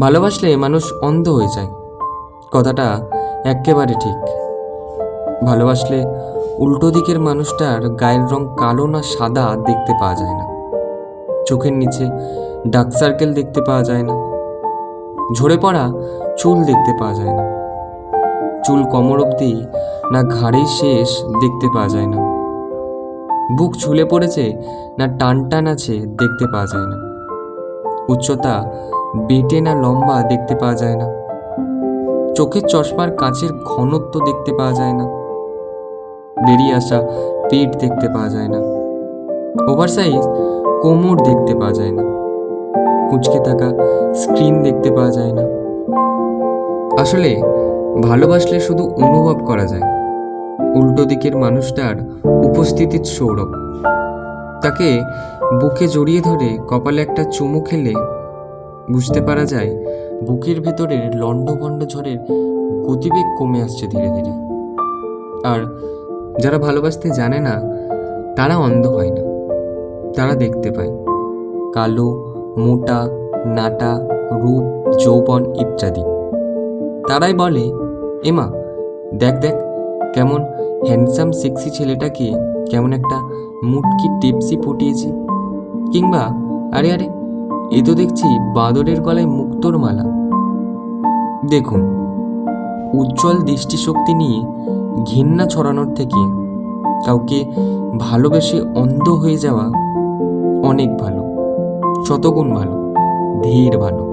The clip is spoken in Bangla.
ভালোবাসলে মানুষ অন্ধ হয়ে যায়। কথাটা একেবারে ঠিক। ভালোবাসলে উল্টো দিকের মানুষটার গায়ের রং কালো না সাদা দেখতে পাওয়া যায় না। চোখের নিচে ডার্ক সার্কেল দেখতে পাওয়া যায় না। ঝরে পড়া চুল দেখতে পাওয়া যায় না। চুল কমর অবধি না ঘাড়েই শেষ দেখতে পাওয়া যায় না। বুক ঝুলে পড়েছে না টান টান আছে দেখতে পাওয়া যায় না। উচ্চতা বেটে না লম্বা দেখতে পাওয়া যায় না। চোখের চশমার কাঁচের ঘনত্ব দেখতে পাওয়া যায় না। বেরিয়ে আসা পেট দেখতে পাওয়া যায় না। ওভারসাইজ কোমর দেখতে পাওয়া যায় না। কুচকে থাকা স্ক্রিন দেখতে পাওয়া যায় না। আসলে ভালোবাসলে শুধু অনুভব করা যায়। উল্টো দিকের মানুষটার উপস্থিতির সৌরভ। তাকে বুকে জড়িয়ে ধরে কপালে একটা চুমু খেলে বুঝতে পারা যায়, বুকের ভেতরের লণ্ডভণ্ড ঝড়ের গতিবেগ কমে আসছে ধীরে ধীরে। আর যারা ভালোবাসতে জানে না, তারা অন্ধ হয় না। তারা দেখতে পায়। কালো, মোটা, নাটা, রূপ, যৌবন ইত্যাদি। তারাই বলে, এমা, দেখ দেখ, কেমন হ্যান্ডসাম সেক্সি ছেলেটাকে কেমন একটা মুটকি টিপসি ফুটিয়েছে কিংবা, আরে আরে এ তো দেখছি বাঁদরের গলায় মুক্তোর মালা। দেখুন, উজ্জ্বল দৃষ্টিশক্তি নিয়ে ঘৃণা ছড়ানোর থেকে কাউকে ভালোবেসে অন্ধ হয়ে যাওয়া অনেক ভালো, শতগুণ ভালো, ধীর ভালো।